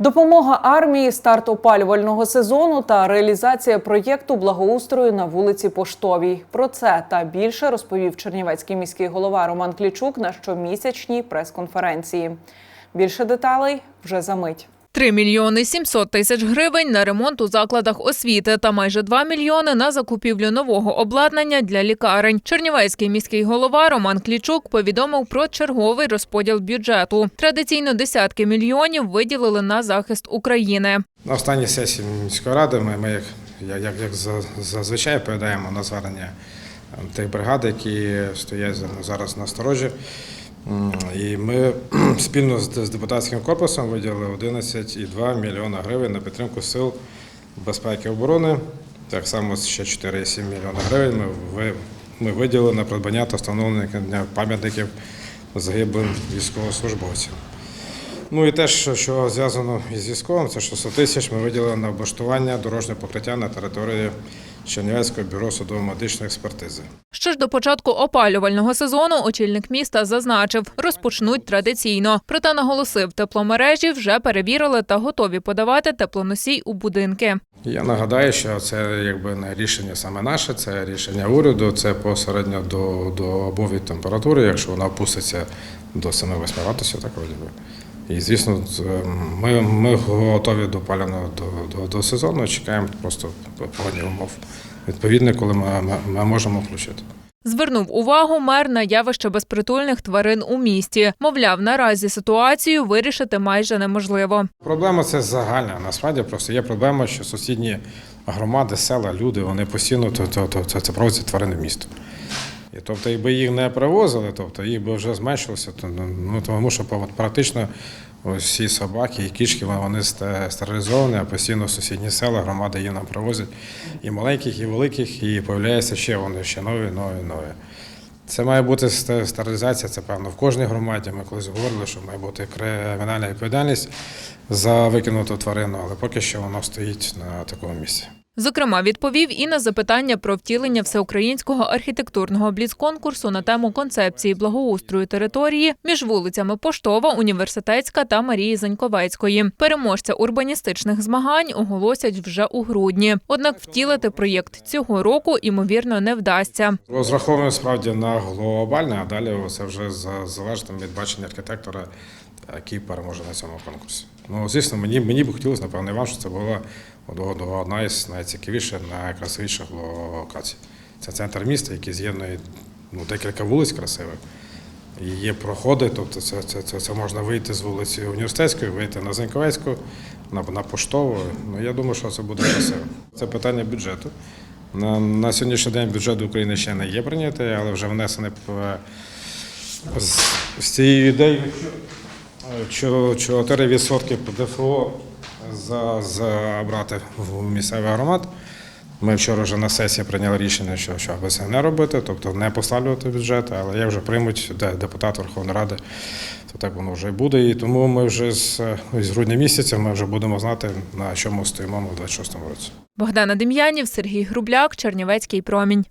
Допомога армії, старт опалювального сезону та реалізація проєкту благоустрою на вулиці Поштовій. Про це та більше розповів Чернівецький міський голова Роман Клічук на щомісячній прес-конференції. Більше деталей вже за мить. 3 мільйони 700 тисяч гривень на ремонт у закладах освіти та майже 2 мільйони на закупівлю нового обладнання для лікарень. Чернівецький міський голова Роман Клічук повідомив про черговий розподіл бюджету. Традиційно десятки мільйонів виділили на захист України. На останній сесії міської ради ми, ми як, як, як, як за- зазвичай відповідаємо на звернення е, тих бригад, які стоять за- зараз на сторожі. І ми спільно з, депутатським корпусом виділили 11,2 мільйона гривень на підтримку сил безпеки і оборони. Так само ще 4,7 мільйона гривень ми, ми виділили на придбання та встановлення пам'ятників загиблим військовослужбовцям. Ну і те, що зв'язано із військовим, це 600 тисяч ми виділили на облаштування дорожнього покриття на території Чернівецького бюро судово-медичної експертизи. Що ж до початку опалювального сезону, очільник міста зазначив, розпочнуть традиційно. Проте наголосив, тепломережі вже перевірили та готові подавати теплоносій у будинки. Я нагадаю, що це якби не рішення саме наше, це рішення уряду, це посередньо до, до обов'язку температури, якщо вона опуститься до 7-8 градусів, так вроді. І звісно, ми, ми готові до опалювального до, до, до сезону, чекаємо просто погодні умов. Відповідно, коли ми, ми, ми можемо включити. Звернув увагу мер на явище безпритульних тварин у місті. Мовляв, наразі ситуацію вирішити майже неможливо. Проблема це загальна. Насправді просто є проблема, що сусідні громади, села, люди вони постійно то, це проводять тварини в місто. І тобто, якби їх не привозили, тобто їх би вже зменшилося, то ну тому що практично всі собаки і кішки вони стерилізовані, а постійно сусідні села, громади їм нам привозять і маленьких, і великих, і появляються ще вони ще нові, нові, нові. Це має бути стерилізація, це певно в кожній громаді. Ми колись говорили, що має бути кримінальна відповідальність за викинуту тварину, але поки що воно стоїть на такому місці. Зокрема, відповів і на запитання про втілення всеукраїнського архітектурного бліцконкурсу на тему концепції благоустрою території між вулицями Поштова, Університетська та Марії Заньковецької. Переможця урбаністичних змагань оголосять вже у грудні. Однак втілити проєкт цього року ймовірно не вдасться. Розраховуємо справді на глобальне, а далі це вже за- залежить від бачення архітектора, який переможе на цьому конкурсі. Ну, звісно, мені, мені б хотілося, напевно, і вам, щоб це була од- одна із найцікавіших, найкрасивіших локацій. Це центр міста, який з'єднує ну, декілька вулиць красивих. І є проходи, тобто це, це, це, це можна вийти з вулиці Університетської, вийти на Заньковецьку, на, на Поштову. Ну, я думаю, що це буде красиво. Це питання бюджету. На, на сьогоднішній день бюджет України ще не є прийнятий, але вже внесений е, з, цією ідеєю, що 4% ПДФО за, забрати в місцевий громад. Ми вчора вже на сесії прийняли рішення, що, що аби це не робити, тобто не послаблювати бюджет, але як вже приймуть де- депутат Верховної Ради, то так воно вже і буде. І тому ми вже з, з грудня місяця ми вже будемо знати, на чому стоїмо в 26-му році. Богдана Дем'янів, Сергій Грубляк, Чернівецький промінь.